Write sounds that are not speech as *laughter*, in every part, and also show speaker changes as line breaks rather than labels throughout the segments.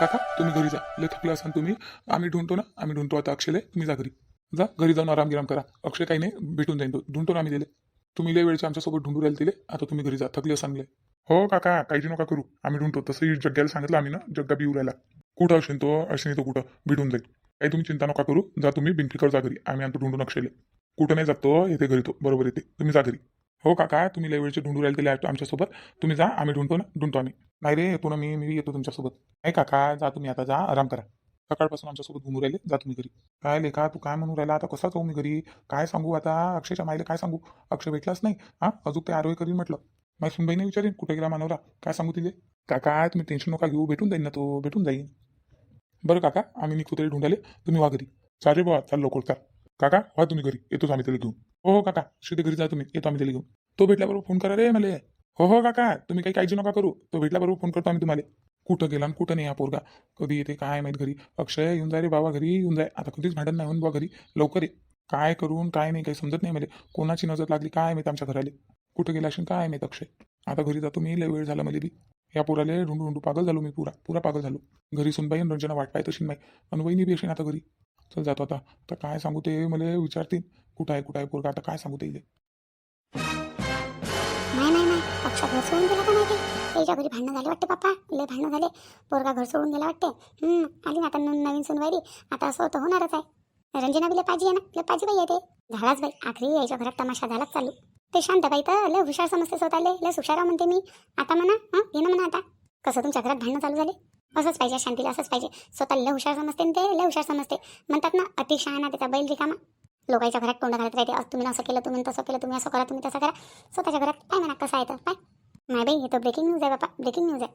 काका तुम्ही घरी जा. लय थकले असाल तुम्ही. आम्ही ढुंडतो ना. आम्ही ढुंडतो आता अक्षयले. तुम्ही जा घरी. जा. घरी जाऊन आराम गिराम करा. अक्षय काही नाही भेटून जाईन तो. ढुंडतो ना आम्ही दिले तुम्ही लय वेळचे आमच्यासोबत ढुंडू राहिले तिले. आता तुम्ही घरी जा. थकले सांगले हो काका काळजी नका करू. आम्ही ढुंडतो तसंही जग्ग्याला सांगितलं आम्ही ना. जग्गा बी राहिला कुठं असेल तो? असेल तो कुठं? भेटून जाईल. काही तुम्ही चिंता नका करू. जा तुम्ही. बिनफिकर जा घरी. आम्ही आणतो ढूंढून अक्षयले. कुठं नाही जातो येते घरी तो. बरोबर येते. तुम्ही जा घरी. हो काका तुम्ही लय वेळचे ढूंढू राहिले तिला आमच्यासोबत तुम्ही जा आम्ही ढूंढतो ना ढूंढतो आम्ही. नाही रे येतो ना मी मी येतो तुमच्यासोबत नाही काका जा तुम्ही आता जा आराम करा. सकाळपासून आमच्यासोबत घुमू राहिले जा तुम्ही घरी. काय लेखा तू काय म्हणून राहिला? आता कसा जाऊ मी घरी? काय सांगू आता? अक्षयच्या माईला काय सांगू? अक्षय भेटलाच नाही. हा अजून ते आरोग्य करीन म्हटलं. माझी सुनबाईने विचारेन कुठे गेला मानवरा? काय सांगू तिथे काका तुम्ही टेन्शन नका घेऊ भेटून जाईन ना तो भेटून जाईन. बरं काका आम्ही निघतो तरी ढूंढाले तुम्ही वा घरी. चालेल बाबा चाल लवकर चाल. काका वा तुम्ही घरी. येतोच आम्ही त्याला घेऊन. हो हो काका. शिटे घरी जा तुम्ही. येतो आम्ही त्याला घेऊन. तो भेटल्याबरोबर फोन करा रे मला. हो हो काका. तुम्ही काही काळजी नका करू. तो भेटल्याबरोबर फोन करतो आम्ही तुम्हाला. कुठं गेला आणि कुठं नाही हा पोरगा? कधी येते काय माहीत घरी? अक्षय येऊन जा रे बाबा घरी येऊन जाय आता कधीच भांडण नाही होऊन बा घरी. लवकर ये. काय करून काय नाही काही समजत नाही मला. कोणाची नजर लागली काय माहीत आमच्या घराले? कुठं गेला असेल काय माहीत अक्षय? आता घरी जातो मी लय वेळ झाला मला बी. या पोराले ढुंडू ढुंडू पागल झालो मी पुरा. पुरा पागल झालो. घरी सुनबाई रंजना वाट पाहत असेल माई आणि बी असेल आता घरी. चल जातो आता. आता काय सांगू ते मला विचारतील. कुठं आहे कुठं आहे पोरगा? आता काय सांगू ते इले
नाही नाही नाही. घर सोडून गेला का नाही ते? त्याच्या घरी भांडणं झाले वाटते पप्पा. लय भांडणं झाले. पोरगा घर सोडून गेला वाटते. हम्म, आली ना आता नवीन सुनवायरी आता असं होतं होणारच आहे. रंजना बिले पाजी आहे ना? लय पाजी बाई येते झालाच बाई. आखरी यायच्या घरात तमाशा झालाच चालू. ते शांत बाई तर लय हुशार समजते स्वतःले. लय हुशारा म्हणते मी. आता म्हणा हां? घे ना म्हणा आता. कसं तुमच्या घरात भांडणं चालू झाले? असंच पाहिजे शांतीला असंच पाहिजे. स्वतःला लय हुशार समजते न ते लय हुशार समजते. म्हणतात ना अति शहाणा त्याचा बैल रिकामा. लोकांच्या घरात तोंड घालत राहते. तुम्ही असं केलं तुम्ही तसं केलं तुम्ही असं करा तुम्ही तसं करा. स्वतःच्या घरात काय म्हणा कसं आहे तर? काय नाही बाई हे तर ब्रेकिंग न्यूज आहे बापा ब्रेकिंग न्यूज आहे.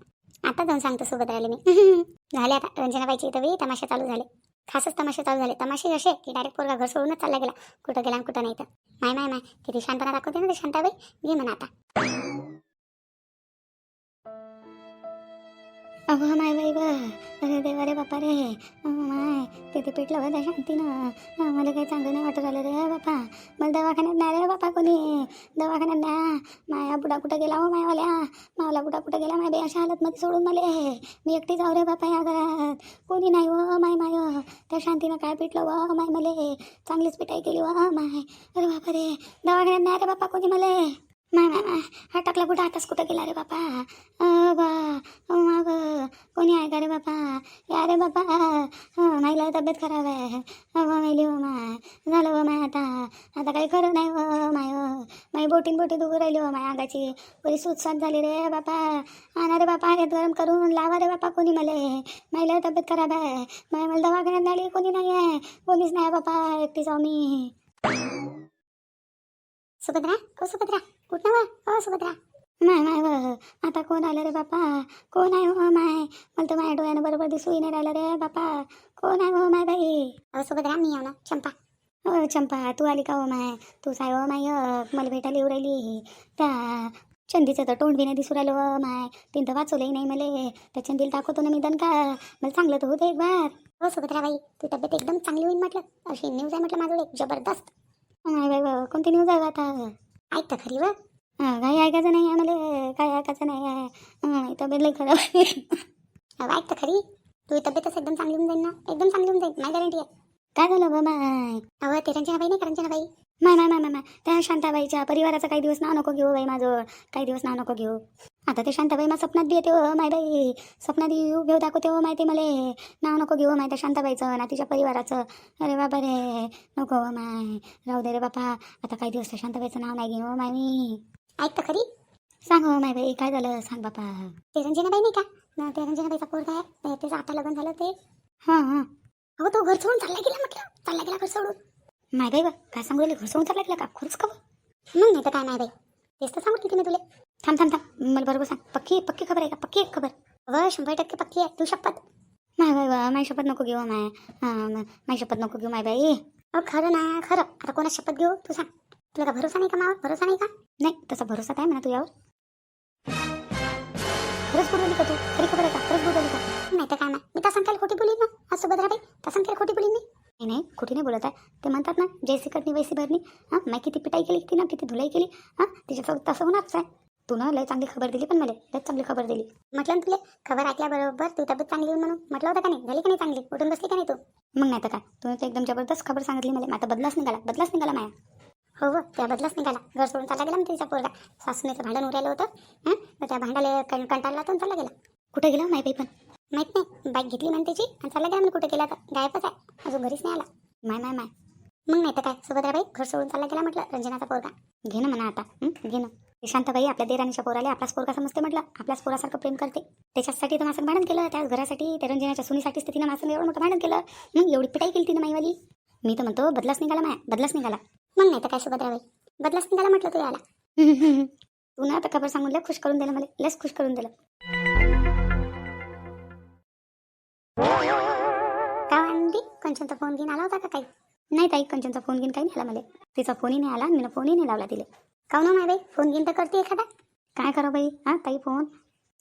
आता जाऊन सांगतो सोबत राहिले मी. *laughs* झाले आता रंजनाबाईची इथं बी तमाशे चालू झाले. खासच तमाशे चालू झाले. तमाशे असे की डायरेक्ट पोरगा घर सोडूनच चालला गेला. कुठं गेला आणि कुठं नाही तर. माय माय माय किती शांतपणा दाखवते ना ते शांताबाई. घे म्हणा आता. अगं माय बाई अरे देवा रे बापा रे. माय तिथे पेटलं होतं शांतीनं. मला काही चांगलं नाही वाटत आलं रे बापा. मला दवाखान्यात नाही रे बापा कोणी. दवाखान्यात नाही माया बुडा कुठं गेला हो मायावाल्या? मावला बुडा कुठं गेला माय बाई अशा हालतमध्ये सोडून मला मी एकटी जाऊ रे बापा या घरात. कोणी नाही व माय माय त्या शांतीनं काय पिटलं व माय मले? चांगलीच पिटाई केली व माय. अरे बापा रे दवाखान्यात नाही रे बापा कोणी मले? माय नाही माय हा टाकला कुठं? आताच कुठं गेला रे बापा? अ बा कोणी आहे का रे बापा? या रे बापा. हं, माईला तब्येत खराब आहे. अगं मेली हो माय झालं व माय आता. आता काही खरं नाही व माय माई बोटीन बोटी दुखू राहिली हो माय अंगाची. पुरी सुतसात झाली रे बापा. आणा रे बापा हात गरम करून लावा रे बापा कोणी मले. माईला तब्येत खराब आहे. माय मला दवाखान्यात झाली कोणी नाही आहे कोणीच नाही बापा एकटी जाऊ मी. सुभद्रा ओ सुभद्रा. कुठं वा हो सुभद्रा. नाही नाही व आता कोण आलं रे बापा? कोण आहे हो माय? मला तर माझ्या डोळ्यानं बरोबर दिसू नाही राहिलं रे बापा. कोण आहे हो माय बाई? अहो सुभद्रा मी ना चंपा. हो चंपा तू आली का हो माय? तू साय हो माय अ, मला भेटायला येऊ राहिली. त्या चंदीचं तर तोंड बी नाही दिसू राहिलं हो माय. तिनं तर वाचवलंही नाही मला. त्या चंदीला दाखवतो ना मी दणका. मला चांगलं तर होतं एक बार. हो सुभद्राबाई तू तब्येत एकदम चांगली होईल म्हटलं. अशी न्यूज आहे म्हटलं माझं एक जबरदस्त. नाही बाई कोणती न्यूज आहे बा आता? ऐक तर खरी व हा, काही ऐकायचं नाही आहे मला काय ऐकायचं नाही आहे तब्येत लई खराब आहे. अहो, ऐक तर खरी. तू तब्येतच एकदम चांगली होऊन जाईल ना. एकदम चांगली होऊन जाईल माझी गॅरंटी आहे. काय झालं बाबा अहो ते रंजनाबाई नाही का रंजनाबाई नाही नाही नाही नाही त्या शांताबाईच्या परिवाराचं काही दिवस नाव नको घेऊ बाई माझं. काही दिवस नाव नको घेऊ. आता ते शांताबाई मग स्वप्नात बी येते हो माय बाई. स्वप्नात येऊ घेऊ दाखवते हो माहिती मले. नाव नको घेऊ माहिती शांताबाईचं ना तिच्या परिवाराचं. अरे बाबा रे नको हो माय. राहू दे रे बापा. आता काही दिवस शांताबाईचं नाव नाही घेऊ हो माय मी. ऐक तर खरी. सांग हो माय बाई काय झालं? सांग बापा. ते रंजनाबाई नाही का? ते रंजनाबाईचा पोरगा आहे. ते- त्याचं आता लग्न झालं ते. हां हां. अहो तो घर सोडून चालला गेला म्हटलं. चालला गेला घर सोडून. माय बाई बा काय सांगू राहिले? घर सोडून चालला गेला का? खरंच का मग नाही तर काय नाही बाई. तेच तर सांगू की मी तुला. थांब थांब थांब. मला बरोबर सांग. पक्की पक्की खबर आहे का? पक्की एक खबर. व शंभर टक्के पक्की आहे. तू शपथ. माय बाई बा माय शपथ नको घेऊ माय. हां माय शपथ नको घेऊ माय बाई. अहो खरं ना खरं. आता कोणा शपथ घेऊ? तू सांग. तुला का भरोसा नाही का मावर भरोसा नाही का? नाही तसा भरोसा काय म्हणा तुझ्यावर? खरंच बोलवली का तू? खरी खबर आहे का? खरंच बोलवली का? नाही तर काय नाही मी तसं काय खोटी बोली ना? आज सुभद्राबाई तसं काय खोटी बोली मी? नाही नाही कुठे नाही बोलत आहे. ते म्हणतात ना जैसी कटणी वैसी भरणी हां मी किती पिटाई केली किती ना किती धुलाई केली. हां तिच्यासोबत तसं होणारच आहे. तू ना लय चांगली खबर दिली पण मला लय चांगली खबर दिली. म्हटलं ना तुला खबर ऐकल्याबरोबर तू तब्येत चांगली होऊन म्हणून म्हटलं होतं का नाही? झाली का नाही चांगली? उठून बसली का नाही तू? मग नाही तर काय? तुम्ही तर एकदम जबरदस्त खबर सांगितली मला. आता बदलाच निघाला बदलाच निघाला माया. हो हो त्या बदलाच निघाला. घर सोडून चालला गेला ना तिचा पोरगा. सासूनेचं भांडण उरायलं होतं. हां त्या भांडाला कंटाळला तर चालला गेला. कुठे गेला? माहिती बाई पण. माहीत नाही. बाईक घेतली म्हणते त्याची आणि चालला गेला म्हणे कुठे गेला तर. गायबच आहे. अजून घरीच नाही आला. माय माय माय. मग नाही तर काय? सुभद्राबाई घर सोडून चालला गेला म्हटलं रंजनाचा पोरगा. घे ना म्हणा आता. घे ना. ते शांताबाई आपल्या देराणीच्या पोराला आपलाच पोरगा समजते म्हटलं. आपल्याच पोरासारखं प्रेम करते. त्याच्यासाठी तर मासक भांडण केलं त्याच घरासाठी त्या रंजनाच्या सुनीसाठीच तिनं माझं एवढं मोठं भांडण केलं. मग एवढी पिटाई केली तिनं माईवाली. मी तर म्हणतो बदलाच निघाला माया बदलाच निघाला. मग नाही तर काय सुभद्राबाई बदलाच निघाला म्हटलं तू याला *laughs* तू ना आता खबर सांगून लय खुश करून दिलं मला लस खुश करून दिलं. कंचनचा फोन घेऊन आला होता का काही नाही ताई कंचनचा फोन घेऊन काही नाही आला मला. तिचा फोनही नाही आला मी फोनही नाही लावला तिला. का ना माय बाई फोन घेऊन तर करते एखादा. काय करा बाई? हां ताई फोन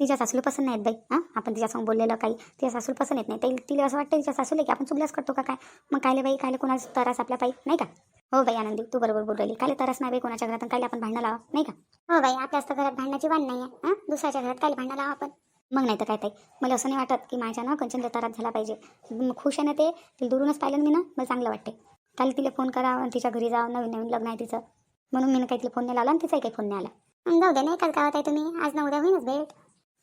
तिच्या सासूला पसंत नाहीत बाई. हां आपण तिच्यासमोर बोललेलं काही. तिच्या सासूला पसंत येत नाही. ताई तिला असं वाटतं तिच्या सासूला की आपण चुकल्याच करतो का काय? मग कायले बाई कायले कोणाचा तरास आपल्या पाई नाही का? हो बाई आनंदी तू बरोबर बोल राहिली. कायले तरस नाही बाई कोणाच्या घरात कायले आपण भांडणं लावा. नाही का? हो बाई आपल्याच घरात भांडण्याची वाण नाही आहे हां दुसऱ्याच्या घरात कायले भांडणं लावा आपण? मग नाही तर काय ताई? मला असं नाही वाटत की माझ्या ना कंचनला त्रास झाला पाहिजे. खुश आहे ना ते? तिला दुरूनच पाहिलं मी ना मला चांगलं वाटते काल तिला फोन करावं आणि तिच्या घरी जावं नवीन नवीन लग्न आहे तिचं. म्हणून मी काही तिला फोन नाही लावला आणि तिचाही काही फोन नाही आला. जाऊ दे नाही एकाच गावात आहे तुम्ही. आज ना उद्या होईनच भेट.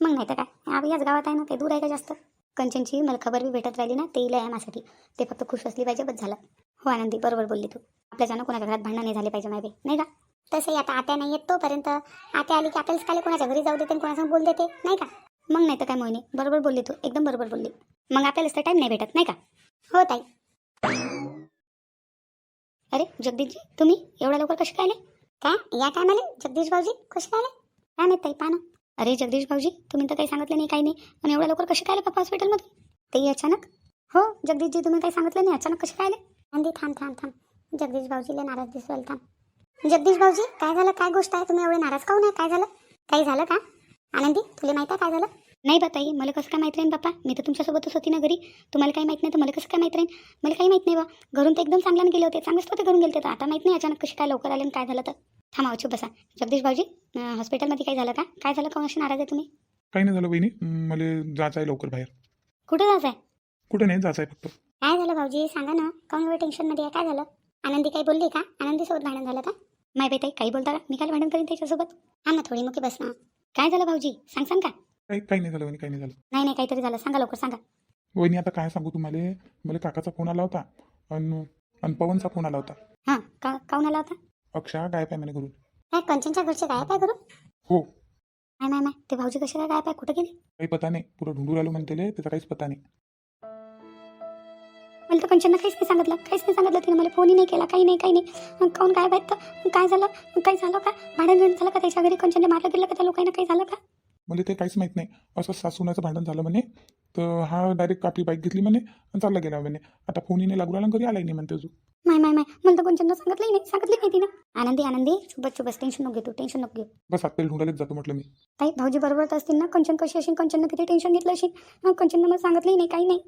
मग नाही तर काय? आप याच गावात आहे ना काही दूर आहे का जास्त? कंचनची मला खबर बी भेटत राहिली ना ते आहे माझ्यासाठी. ते फक्त खुश असली पाहिजे बस झालं. हो आनंदी बरोबर बोलली तू. आपल्याच्यानं कोणाच्या घरात भांडण नाही झाले पाहिजे माहिती नाही का? तसंही आता आत्या नाही येत तोपर्यंत. आत्या आली की आपल्याला काले कोणाच्या घरी जाऊ देते कोणासंग बोल देते? नाही का? मग नाही तर काय मोहिनी? बरोबर बोलली तू. एकदम बरोबर बोलली. मग आपल्याला तर टाईम नाही भेटत नाही का? हो ताई. अरे जगदीशजी तुम्ही एवढ्या लवकर कसे काय आले? काय? या टायमाला जगदीश भाऊजी कसे काय आले? काय माहीत ताई पाना अरे जगदीश भाऊजी तुम्ही तर काही सांगितलं नाही काही नाही. आणि एवढ्या लवकर कसे काय आले पप्पा हॉस्पिटलमध्ये तेही अचानक? हो जगदीशजी तुम्ही काही सांगितलं नाही अचानक कसे काय आले? आंधी थांब थांब थांब. जगदीश भाऊजीला नाराज दिसवाल थांब. जगदीश भाऊजी काय झालं? काय गोष्ट आहे? तुम्ही एवढे नाराज काहून आहे काय झालं? काही झालं का? आनंदी तुला माहिती आहे काय झालं? नाही बताई मला कसं काय माहीत राहीन बाप्पा मी तर तुमच्यासोबतच होती ना घरी. तुम्हाला काही माहीत नाही तर मला कसं काय माहीत राहीन? मला काही माहीत नाही बा. घरून तर एकदम चांगल्याने गेले होते. चांगलेच होते घरून गेले तर आता माहीत नाही अचानक कशी काय लवकर आले आणि काय झालं तर. थांबा चुप बसा. जगदीश भाऊजी अं, हॉस्पिटलमध्ये काय झालं का? काय झालं? का अशी नाराज आहे तुम्ही?
काही नाही झालं म, मला जायचं आहे लवकर बाहेर.
कुठे जायचं आहे
कुठे नाही जायचं आहे फक्त.
काय झालं भाऊजी? सांगा ना. काऊन एवढं टेन्शनमध्ये आहे? काय झालं? आनंदी काही बोलली का? आनंदीसोबत भांडण झालं का? माय बाई ताई काही बोलता का? मी काय भांडण करीन त्याच्यासोबत? हा ना थोडी मुकी बस ना. काय झालं भाऊजी? सांग सांग का?
काही काही नाही झालं वहिनी काही नाही झालं.
नाही नाही काहीतरी झालं. सांगा लवकर सांगा.
वहिनी आता काय सांगू तुम्हाला? मला काकाचा फोन आला होता आणि आणि पवनचा फोन आला होता.
हां का काऊन आला होता?
अक्षा गायब आहे म्हणे घरून.
काय कंचनच्या घरचे काय काय करू
हो.
नाही नाही नाही. ते भाऊजी कसे काय काय पाय कुठे गेले?
काही पता नाही. पुरं ढुंढूर आलो म्हणते त्याचा काहीच पता नाही.
मला तर कंचननं काहीच नाही सांगितलं काहीच नाही सांगितलं तिने मला. फोनही नाही केला काही नाही काही नाही. मग काऊन काय पाहिजे तर? काय झालं? काही झालं का? भांडण झालं का त्याच्या घरी? कंचनने मारलं गेलं का त्या लोकांना? काही झालं का?
मला ते काहीच माहीत नाही. असं सासूनाचं भांडण झालं म्हणे. तर हा डायरेक्ट आपली बाईक घेतली म्हणे आणि चालला गेला म्हणे. आता फोनही नाही लागू राहिला घरी आलाही नाही म्हणते अजून.
माय माय माय. मला तर कंचननं सांगितलंही नाही. सांगितली नाही तिनं. आनंदी आनंदी. चुबस चुबस टेन्शन नको घेतो टेन्शन नको घेऊ.
बस आत्ता ढुंढायलाच जातो म्हटलं मी.
ताई भाऊजी बरोबर असतील ना? कंचन कशी असेल कंचननं किती टेन्शन घेतलं असेल? कंचननं मला सांगितलंही नाही काही नाही.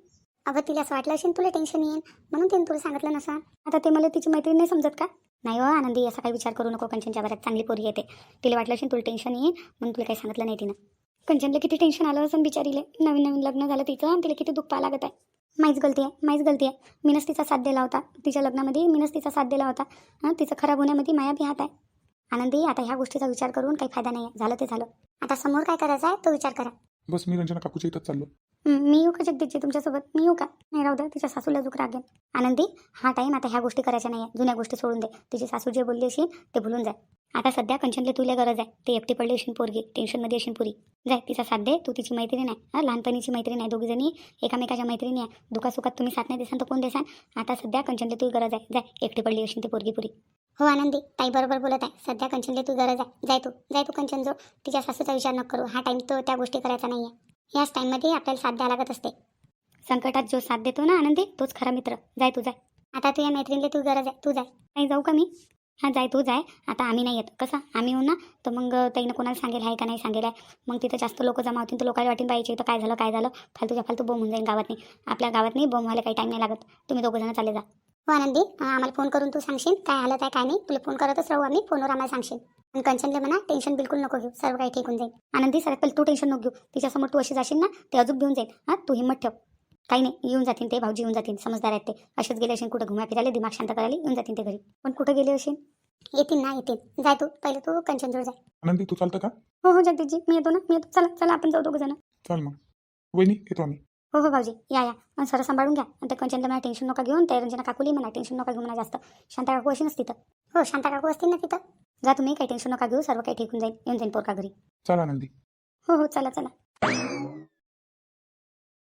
अगं तिला असं वाटलं असेल तुला टेन्शन येईल म्हणून तिने तुला सांगितलं नसा आता ते मला तिची मैत्रीण नाही समजत का? नाही हो आनंदी असा काही विचार करू नको. कंचनच्या बऱ्यात चांगली पोरी येते. तिला वाटलं असेल तुला टेन्शन येईल म्हणून तुला काही सांगितलं नाही तिनं. कंचनला किती टेन्शन आलं असं बिचारीले. नवीन नवीन लग्न झालं तिचं आणि तिला किती दुःख पाहा लागत आहे. माहीच गलती आहे माहीच गलती आहे. मीनच तिचा साथ दिला होता. तिच्या लग्नामध्ये मीनच तिचा साथ दिला होता. हां तिचं खराब होण्यामध्ये माया बी हात आहे. आनंदी आता ह्या गोष्टीचा विचार करून काही फायदा नाही आहे झालं ते झालं. आता समोर काय करायचं आहे तो विचार करा.
बस मी रंजना काकूच्या इथं चाललो.
मी येऊ का जगदीशजी तुमच्यासोबत? मी येऊ का? नाही राहू द्या तिच्या सासूला जुक रागेल आनंदी हा टाईम आता ह्या गोष्टी करायच्या नाही आहे जुन्या गोष्टी सोडून दे. तिची सासू जे बोलली असेल ते भुलून जाय. आता सध्या कंचनले तुला गरज आहे. ते एकटी पडली असेल पोरगी टेन्शनमध्ये असेल पुरी. जाय तिचा साथ दे. तू तिची मैत्रीण आहे. लहानपणीची मैत्रीण आहे. दोघीजणी एकामेकाच्या मैत्रिणी आहे. दुखासुखात तुम्ही साथ नाही देसान तर कोण देसान? आता सध्या कंचनले तुला गरज आहे. जाय एकटी पडली असेल ती पोरगी पुरी. हो आनंदी ताई बरोबर बोलत आहे. सध्या कंचनले तू गरज आहे. जाय तू जाय तू कंचन जो. तिच्या सासूचा विचार नको करू. हा टाईम तो त्या गोष्टी करायचा नाही आहे याच टाईममध्ये आपल्याला साथ द्यावं लागत असते. संकटात जो साथ देतो ना आनंदी तोच खरा मित्र. जाय तू जाय. आता तुझ्या मैत्रिणीला तू गरज आहे. तू जाय. नाही जाऊ का मी? हां जाय तू जाय. आता आम्ही नाही येत. कसं? आम्ही येऊ ना? तर मग ताईनं कोणाला सांगेल? आहे का नाही सांगेल? आहे मग तिथं जास्त लोक जमा होतील तर लोकांना वाटेल पाहिजे तर काय झालं काय झालं? फालतूच्या फालतू बोम होऊन जाईल गावात नाही. आपल्या गावात नाही बोम व्हायला काही टाईम नाही लागत. तुम्ही दोघं जण चालले जा. हो आनंदी. आम्हाला फोन करून तू सांगशील काय हालत आहे काय नाही. तुला फोन करतच राहू आम्ही फोनवर आम्हाला सांगशील. आणि कंचनला म्हणा टेन्शन बिलकुल नको घेऊ. सर्व काही ठीक होऊन जाईल. आनंदी सर पहिले तू टेन्शन नको घेऊ. तिच्यासमोर तू अशी जाशील ना ते अजून घेऊन जाईल. हां तू हिंमत ठेव. काही नाही येऊन जातील ते भाऊजी येऊन जातील समजदार आहेत ते. असेच गेले असेल कुठं घुमा फिरायला दिमाग शांत करायला येऊन जातील ते घरी. पण कुठं गेले असेल? येतील ना येतील. जाय तू पहिले तू कंचनजवळ जाय.
आनंदी तू चालतं का?
हो हो जगदीशजी मी येतो ना मी येतो. चला चला आपण जाऊ दोघं जण.
चाल मग. वहिनी येतो आम्ही.
हो हो भाऊजी. या या. सर सांभाळून घ्या. आणि त्या कंचनला मला टेन्शन नका घेऊन त्या रंजना काकुली म्हणा टेन्शन नका घेऊ म्हणा जास्त. शांता काकू अशी नसती तिथं. हो शांता काकू असतील ना तिथं? जा तुम्ही काही टेन्शन नका घेऊ सर्व काही ठीक होऊन जाईल. येऊन जाईल पोरका घरी.
चाल आनंदी
हो हो चला चला.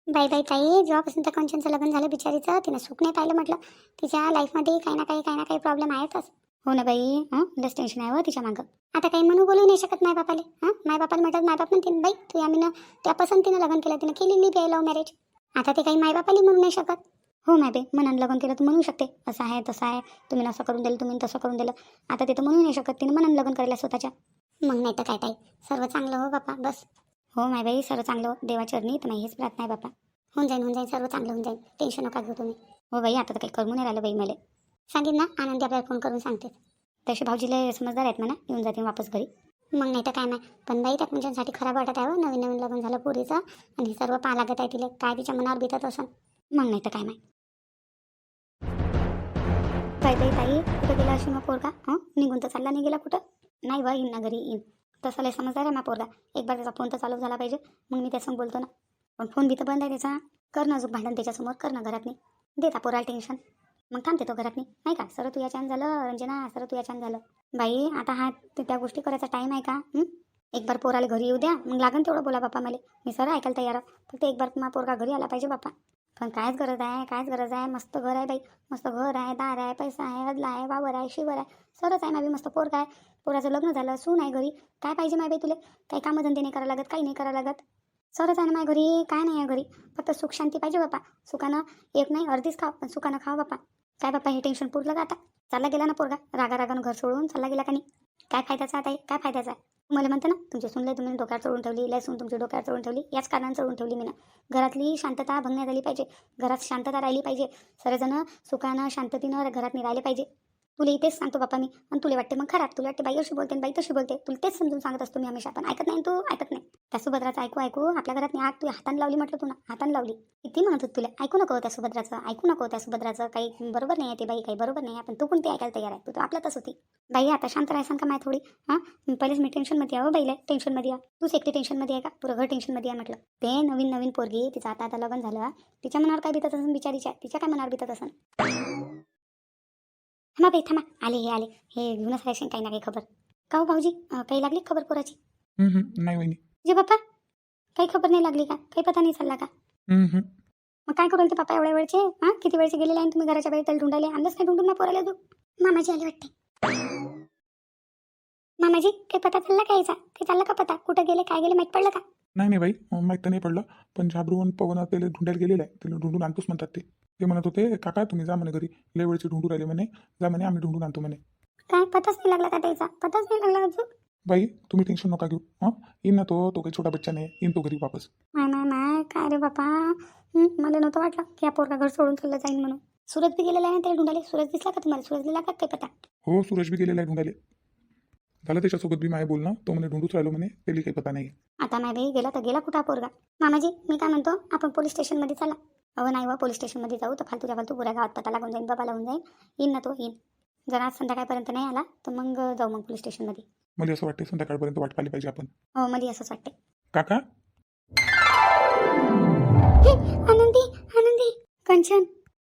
बाई बाई ताई जेव्हापासून त्या कंचनचं लग्न झालं बिचारीचं तिने सुख नाही पाहिलं म्हटलं. तिच्या लाईफमध्ये काही ना काही काही ना काही प्रॉब्लेम आहेतच. हो ना बाई हां? लस टेन्शन आहे हो तिच्या मागं. आता काही म्हणू बोलू नाही शकत माय बापाले हां? माय बापाला म्हणतात माय बाप म्हणते बाई तू आम्ही ना त्या पसंतीनं लग्न केलं तिनं केलेली बी लव्ह मॅरेज आता ते काही माय बापाली म्हणू नाही शकत. हो माय बे मनानं लग्न केलं तर म्हणू शकते. असं आहे तसं आहे. तुम्ही असं करून दिलं तुम्ही तसं करून दिलं. आता ते तर म्हणू नाही शकत तिनं मनानं लग्न करायला स्वतःच्या. मग नाही तर काय ताई सर्व चांगलं हो बापा बस. हो माय बाई सर्व चांगलं हो. देवाचरणी तर हेच प्रार्थना आहे बापा. होऊन जाईन होऊन जाईन सर्व चांगलं होऊन जाईन. टेन्शन नका घेऊ तुम्ही. हो बाई आता तर काही करू नाही राहिलं बाई मला. सांगेन ना आनंदी आपल्याला फोन करून सांगते. तसे भाऊजीला समजदार आहेत म्हणा येऊन जाते वापस घरी. मग नाही तर काय नाही पण बाई त्या तुमच्यासाठी खराब वाटत आहे हो, नवीन नवीन लग्न झालं पुरीचं आणि हे सर्व पाहा लागत आहे तिला. काय तिच्या मनावर बितत असं मग नाही तर काय नाही बाई बाई ताई कुठं गेला अशी मग पोरगा? हं? निघून तर चालला नाही गेला कुठं? नाही बा येईन ना घरी येईन. तसं लय समजदार आहे मा पोरगा. एक बार त्याचा फोन तर चालू झाला पाहिजे. मग मी त्यासंग बोलतो ना. पण फोन बी तर बंद आहे त्याचा. कर ना अजून भांडण त्याच्यासमोर कर ना घरात नाही देता पोराला टेन्शन मग थांबते तो घरात नाही नाही का? सर तू याच्यान झालं रंजना सर तू याच्यान झालं. बाई आता हा त्या गोष्टी करायचा टाईम आहे का? एक बार पोराला घरी येऊ द्या. मग लागन तेवढं बोला बापा मला. मी सर ऐकायला तयार फक्त एक बार मा पोरगा घरी आला पाहिजे बापा. पण कायच गरज आहे कायच गरज आहे. मस्त घर आहे बाई. मस्त घर आहे दार आहे पैसा आहे अदला आहे वावर आहे शिवर आहे. सरच आहे माझी मस्त पोरगा आहे. पोराचं लग्न झालं सून आहे घरी. काय पाहिजे माय बाई तुले? काही कामधंदे नाही करावं लागत काही नाही करावं लागत. सरच आहे ना माझ्या घरी? काय नाही आहे घरी. फक्त सुख शांती पाहिजे बापा. सुखानं एक नाही अर्धीच खाव पण सुखानं खाव बापा. काय बापा हे टेन्शन पुरलं का आता? चालला गेला ना पोरगा. रागा रागानं घर सोडून चालला गेला का नाही? काय फायद्याचा आता आहे काय फायद्याचा? आहे मला म्हणतं ना तुमची सुनले तुम्ही डोक्यावर चढून ठेवली लसून तुमच्या तुमची डोक्यावर चढून ठेवली याच कारणानं चढून ठेवली मी ना. घरातली शांतता भंगण्यात आली पाहिजे. घरात शांतता राहिली पाहिजे. सर्वजण सुखानं शांततेनं घरात राहिले पाहिजे. तुला इथेच सांगतो बापा मी. आणि तुला वाटते मग खराब तुला वाटते बाई अशी बोलते बाई तशी बोलते. तुला तेच समजून सांगत असतो मी हमेशा पण ऐकत नाही तू? ऐकत नाही. त्या सुभद्राचं ऐकू ऐकू. आपल्या घरात आग तू हाताने लावली म्हटलं तू ना हातानं लावली. किती म्हणत होती तुला? ऐकू नको त्या सुभद्राचं ऐकू नको त्या सुभद्राचं काही बरोबर नाही आहे ते बाई काही बरोबर नाही आहे पण तू कोणती ऐकायला तयार आहे? तू तर आपल्यातच होती. बाई आता शांत राहायचं का माय थोडी. हां? पहिलेच मी टेन्शनमध्ये आहे हो बाईला. टेन्शनमध्ये या तूच एकटी टेन्शनमध्ये आहे का? पुरं घर टेन्शनमध्ये आहे म्हटलं. ते नवीन नवीन पोरगी तिचं आता आता लग्न झालं. तिच्या मनावर काय बितत असेल बिचारीच्या. तिच्या काय मनावर बितत असेल थांबा बाई थांबा. आले हे आले. हे घेऊनच राहायचे काही ना काही खबर. का हो भाऊजी? अं, काही लागली खबर पोराची?
हम्म, हम्म, नाही वहिनी.
जे बाप्पा काही खबर नाही लागली का? काही पता नाही चालला का?
हम्म, हम्म.
मग काय करून ते पप्पा एवढ्या वेळचे? हां किती वेळचे गेलेले आहे तुम्ही घराच्या बाहेर त्याला ढुंढायला? आणलंच नाही ढुंढून ना पोराला तू मामाजी आले वाटते. मामाजी काही पता चालला का याचा काही चालला का पता? कुठं गेले काय गेले माहीत पडलं का?
नाही नाही बाई माहीत तर नाही पडलं. पण झाबरून पवन त्याला ढुंढायला गेलेलं आहे. त्याला ढुंढून आणतोच म्हणतात ते. ते म्हणत होते काका तुम्ही जा म्हणे घरी. लय वेळचे ढुंढू राहिले म्हणे. जा म्हणे आम्ही ढुंढून आणतो म्हणे.
काय? पताच नाही लागला का त्याचा? पताच नाही लागला अजून?
बाई तुम्ही टेन्शन नका घेऊ. हां? येईन ना तो तो काही छोटा बच्चा नाही. येईन तो घरी वापस.
माय माय काय रे बापा? मला नव्हतं वाटलं की हा पोरगा घर सोडून चाललं जाईन म्हणून. सूरज बी गेलेला आहे ना त्याला ढुंढाले सूरज दिसला का तुम्हाला? सूरज दिला का काही पता
हो सूरज बी गेलेला आहे ढुंढाले झालं त्याच्यासोबत बी माय बोलणं. तो म्हणे ढुंढूच राहिलो म्हणे त्याला काही पता नाही.
आता नाही बाई गेला तर गेला कुठं हा पोरगा. मामाजी मी काय म्हणतो आपण पोलीस स्टेशनमध्ये चला. अहो नाही वा पोलीस स्टेशनमध्ये जाऊ तर फालतूच्या फालतू पुऱ्या गावात पता लागून जाईन बाबा लावून जाईन. येईन ना तो येईन. जर आज संध्याकाळपर्यंत नाही आला तर मग जाऊ मग पोलीस स्टेशनमध्ये.
मला असं वाटते संध्याकाळपर्यंत वाट पाहिली पाहिजे आपण.
हो मला असंच वाटते
काका?
आनंदी आनंदी. कंचन.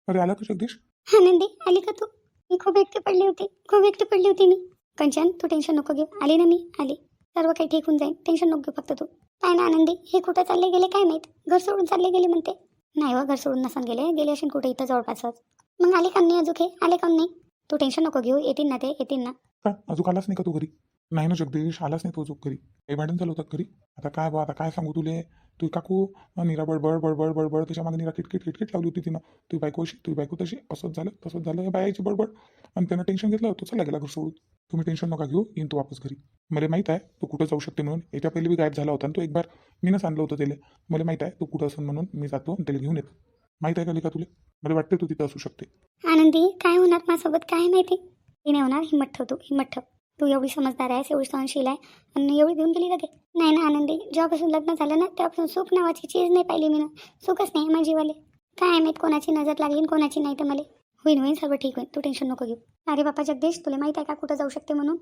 अरे आला का जगदीश?
आनंदी आली का तू? मी खूप एकटी पडली होती. खूप एकटी पडली होती मी. कंचन तू टेन्शन नको घेऊ. आली ना मी? आली. सर्व काही ठीक होऊन जाईल. टेन्शन नको घेऊ फक्त तू. काय ना आनंदी? हे कुठं चालले गेले? काय माहीत? घर सोडून चालले गेले म्हणते. नाही व घर सोडून नसून गेले. गेले असेल कुठे इथं जवळपासच. मग आले का नाही अजून हे? आले का नाही? तू टेन्शन नको घेऊ. येतील ना ते येतील ना.
का? अजून आलाच नाही का तू घरी? नाही ना जगदीश आलाच नाही तू अजून घरी. हे मॅडम चालू होतं घरी? आता काय बा आता काय सांगू तुले? तू काकू निरा बडबड बडबड बडबड त्याच्यामागे निरा किटकिट किटकिट लावली होती तिनं. तुझी बायको अशी तुझी बायको तशी. असंच झालं तसंच झालं. बायाची बडबड. आणि त्यानं टेन्शन घेतलं तो चला गेला घर सोडून. तुम्ही टेन्शन नका घेऊ येईन तो वापस घरी. मला माहीत आहे तू कुठं जाऊ शकते म्हणून. याच्या पहिले बी गायब झाला होता आणि तो एक बार. मीनच आणलं होतं त्याला. मला माहीत आहे तू कुठं असून म्हणून मी जातो आणि त्याला घेऊन येतो. माहीत आहे का लेका तुला? मला वाटते तू तिथं असू शकते.
आनंदी काय होणार माझ्यासोबत? काय माहिती? तिने नाही होणार हिम्मत ठेव तू हिम्मत ठेव. तू एवढी समजदार आहेस एवढी सहनशील आहे आणि एवढी देऊन गेली लगे नाही ना आनंदी. जेव्हापासून लग्न झालं ना तेव्हापासून सुख नावाची चीज नाही पाहिली मी ना सुखच नाही आहे माझीवाले काय माहीत कोणाची नजर लागली कोणाची नाही तर मला. होईन होईन सर्व ठीक होईन तू टेन्शन नको घेऊ. अरे बापा जगदीश तुला माहीत आहे का कुठं जाऊ शकते म्हणून?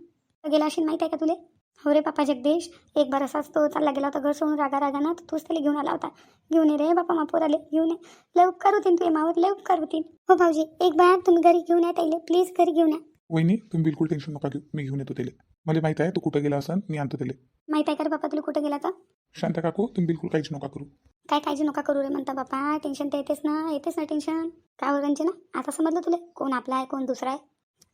गेला असेल माहीत आहे का तुले? हो रे बापा जगदीश एक बार असाच तो चालला गेला होता घर सोडून रागा रागानं तर तूच त्याला घेऊन आला होता. घेऊन ये रे बापा मा पोराले घेऊन ये. लय उपकार होतीन तुझे मावर लय उपकार होतीन. हो भाऊजी एक बार तुम्ही घरी घेऊन या ताईले प्लीज घरी घेऊन या.
वहिनी तुम्ही बिलकुल टेन्शन नका घेऊ. मी घेऊन येतो त्याला मला माहीत आहे तू कुठं गेला असन मी आणतो त्याला
माहीत आहे का रे बापा तुला कुठं गेला तर
शांत काकू तुम्ही बिलकुल काहीच नका करू.
काय काळजी नका करू रे म्हणता बापा टेन्शन तर येतेच ना येतेच ना टेन्शन काय हो ना आता समजलं तुला कोण आपला आहे कोण दुसरा आहे?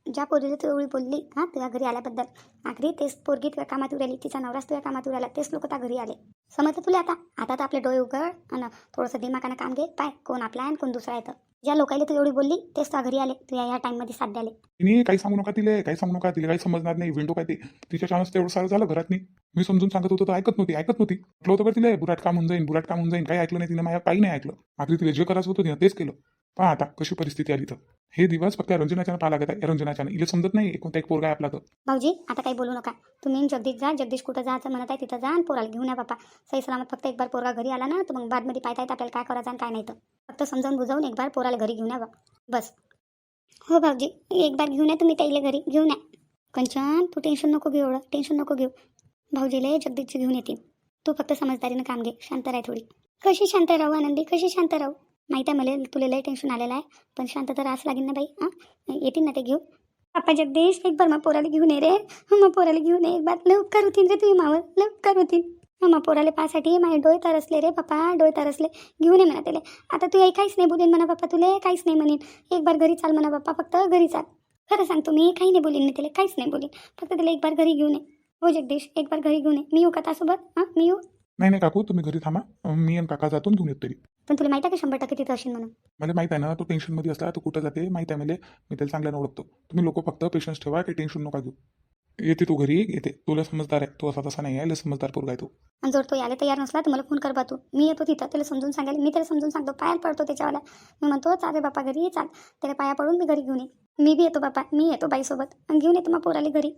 ज्या पोरीला तू एवढी बोलली हां तुझ्या घरी आल्याबद्दल. आखरी तेच पोरगी तुझ्या कामात उडाली तिचा नवराच तुझ्या कामात उडाला तेच लोक त्या घरी आले. समजलं तुला आता? आता तर आपले डोळे उघड आणि थोडंसं दिमागानं काम घे. पाय कोण आपला आहे आणि कोण दुसरा आहे तर. ज्या लोकांना तू एवढी बोलली तेच तुझ्या घरी आले. तुझ्या या टाइममध्ये साथ द्याले
तिने काही सांगू नका तिले काही सांगू नका तिला काही समजणार नाही विंडो काय ते. तिच्या चान्स तेवढं सारं झालं घरात नाही मी समजून सांगत होतो तर ऐकत नव्हती ऐकत नव्हती. म्हटलं होतं बरं तिला बुराट काम होऊन जाईन बुराट काम होऊन जाईन काही ऐकलं नाही तिने माझ्या काही नाही ऐकलं. आपली तिला जे करायचं होतं तिने तेच केलं. पहा आता कशी परिस्थिती आली तर. हे दिवस फक्त रंजनाच्यानं पाहा लागत आहे. रंजनाच्यानं. समजत नाही कोणता एक पोरगा आहे आपला तर
भाऊजी आता काही बोलू नका. तुम्ही आणि जगदीश जा जगदीश कुठं जायचं म्हणत आहे तिथं जा आणि पोराला घेऊन या बापा सही सलामत फक्त एक बार पोरगा घरी आला ना तर मग बादमध्ये पाहता येत आपल्याला काय करायचं आणि काय नाही तर. फक्त समजावून बुजावून एक बार पोराला घरी घेऊन या बा. बस. हो भाऊजी एक बार घेऊन या तुम्ही त्याला घरी. घेऊन या. कंचन तू टेन्शन नको घेऊ एवढं. टेन्शन नको घेऊ. भाऊजीले जगदीशची घेऊन येतील. तू फक्त समजदारीनं काम घे. शांत राह थोडी. कशी शांत राहू आनंदी? कशी शांत राहू? माहीत आहे मला तुला लय टेन्शन आलेलं आहे. पण शांत तर लागेल ना बाई हां? येतील ना ते घेऊ. पप्पा जगदीश एक बार मग पोराला घेऊन ये रे. मग पोराला घेऊन ये एक बार. लव उपकार होतील रे तुम्ही मावर लव उपकार होतील मग पोराला पाहासाठी माझे डोळे तरसले रे पप्पा डोळे तरसले. घेऊन ये म्हणा त्याला. आता तू काहीच नाही बोलेन म्हणा पप्पा तुला काहीच नाही म्हणेन. एक बार घरी चाल म्हणा पप्पा फक्त घरी चाल. खरं सांगतो मी काही नाही बोलीन मी त्याला काहीच नाही बोलीन. फक्त त्याला एक बार घरी घेऊन ये. हो जगदीश एक बार घरी घेऊन ये. मी येऊ का त्यासोबत हां मी येऊ?
नाही नाही काकू तुम्ही घरी थांबा. मी आणि काका जातो आणि घेऊन येतो तरी.
पण तुला माहिती आहे का शंभर टक्के तिथं असेल म्हणून?
मला माहीत आहे ना तो टेन्शनमध्ये असला तो कुठं जाते माहीत आहे मला. मी त्याला चांगल्यानं ओळखतो. तुम्ही लोक फक्त पेशन्स ठेवा काही टेन्शन नका घेऊ. येते तू घरी येते. तुला समजदार आहे. तो असा तसा नाही आहे लय समजदार पोरगा आहे तो.
आणि जर तो यायला तयार नसला तर मला फोन कर बा तू. मी येतो तिथं त्याला समजून सांगायला मी त्याला समजून सांगतो. पाया पडतो त्याच्यावाला. मी म्हणतो चाल रे बापा घरी ये चाल. त्याला पाया पडून मी घरी घेऊन ये मी बी येतो बापा मी येतो बाईसोबत. आणि घेऊन येतो मग पोराला घरी.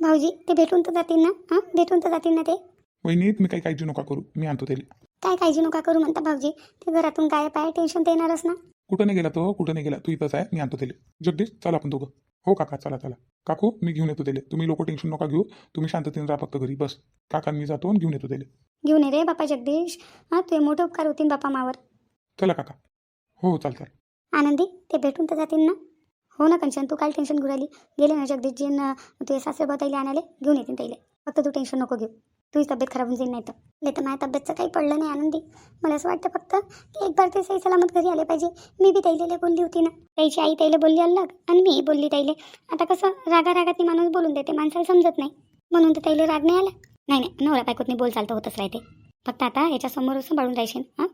भाऊजी ते भेटून तर जातील ना? हां? भेटून तर जातील ना ते?
वहिनी तुम्ही काही काळजी नका करू. मी आणतो त्याला.
काय काळजी नका करू म्हणता भाऊजी. ते घरातून गायब आहे टेन्शन तर येणारच ना.
कुठं नाही गेला तो कुठं नाही गेला तू इथंच आहे मी आणतो त्याला. जगदीश चला आपण दोघं. हो काका चला चला. काकू मी घेऊन येतो त्याला. तुम्ही लोक टेन्शन नका घेऊ. तुम्ही शांततेने राहा फक्त घरी बस. काका मी जातो आणि घेऊन येतो त्याला.
घेऊन ये रे बापा जगदीश. हां तुझे मोठे उपकार होतील बापा मावर.
चला काका. हो चाल चाल.
आनंदी ते भेटून तर जातील ना? हो ना कंचन तू काय टेन्शन घेऊन राहिली. गेले ना जगदीशजी तुझे सासरे बताईले आणाले घेऊन येतील ताईले फक्त तू टेन्शन नको घेऊ. तुझी तब्येत खराब होऊन जाईल नाही तर. नाही तर माझ्या तब्येतचं काही पडलं नाही आनंदी. मला असं वाटतं फक्त की एक बार ते सही सलामत घरी आले पाहिजे. मी बी ताईले बोलली होती ना. ताईची आई ताईला बोलली अलग आणि मी बोलली ताईले. आता कसं रागा रागात माणूस बोलून देते माणसाला समजत नाही. म्हणून तर ताईले राग नाही आला. नाही नाही नवरा बायकोतनी बोल चालतं होतच राहते. फक्त आता याच्यासमोर सांभाळून राहायचे हां?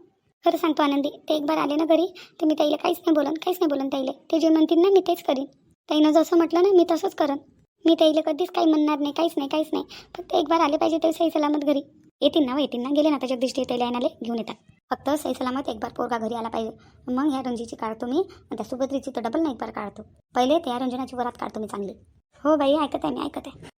खरं सांगतो आनंदी ते एक बार आले ना घरी तर मी ताईला काहीच नाही बोलन काहीच नाही बोलन ताईले. ते जे म्हणतील ना मी तेच करीन. ताईनं जसं म्हटलं ना मी तसंच करन मी त्याला कधीच काही म्हणणार नाही काहीच नाही काहीच नाही. फक्त एक बार आले पाहिजे ते सही सलामत घरी. येतील ना हो, येतील ना? गेले ना त्याच्या दृष्टी त्याला ताईला घेऊन येतात. फक्त सही सलामत एक बार पोरगा घरी आला पाहिजे. मग ह्या रंजीची काढतो मी त्या सुभद्रीची तर डबल नाही एक बार काढतो. पहिले त्या रंजनाची वरात काढतो मी चांगली. हो बाई ऐकत आहे मी ऐकत आहे.